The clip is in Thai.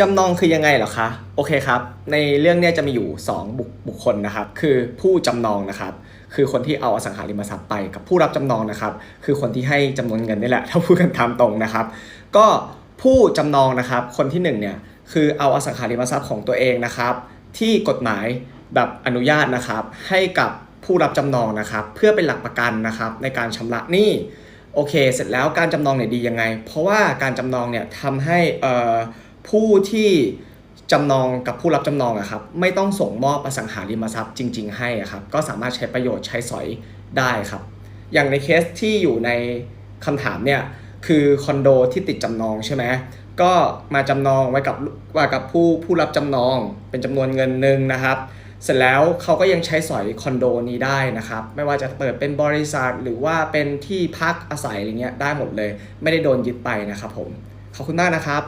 จำนองคือยังไงเหรอคะ โอเคครับ ในเรื่องเนี้ยจะมีอยู่ 2 บุคบุคคลนะครับ คือผู้จำนองนะครับ คือคนที่เอาอสังหาริมทรัพย์ไปกับผู้รับจำนองนะครับ คือคนที่ให้จำนวนเงินนี่แหละ ถ้าพูดกันตามตรงนะครับ ก็ผู้จำนองนะครับ คนที่หนึ่งเนี่ยคือเอาอสังหาริมทรัพย์ของตัวเองนะครับ ที่กฎหมายแบบอนุญาตนะครับ ให้กับผู้รับจำนองนะครับ เพื่อเป็นหลักประกันนะครับในการชำระหนี้โอเค เสร็จแล้วการจำนองเนี่ยดียังไง เพราะว่าการจำนองเนี่ยทำให้เอ่อ ผู้ที่จำนองกับผู้รับจำนองอะครับไม่ต้องส่งมอบอสังหาริมทรัพย์จริง ๆ ให้อะครับก็สามารถใช้ประโยชน์ใช้สอยได้ครับ อย่างในเคสที่อยู่ในคำถามเนี่ยคือคอนโดที่ติดจำนองใช่ไหมก็มาจำนองไว้กับไว้กับผู้ผู้รับจำนองเป็นจำนวนเงินหนึ่งนะครับ เสร็จแล้วเขาก็ยังใช้สอยคอนโดนี้ได้นะครับ ไม่ว่าจะเปิดเป็นบริษัทหรือว่าเป็นที่พักอาศัยอะไรเงี้ยได้หมดเลย ไม่ได้โดนยึดไปนะครับผมขอบคุณมากนะครับ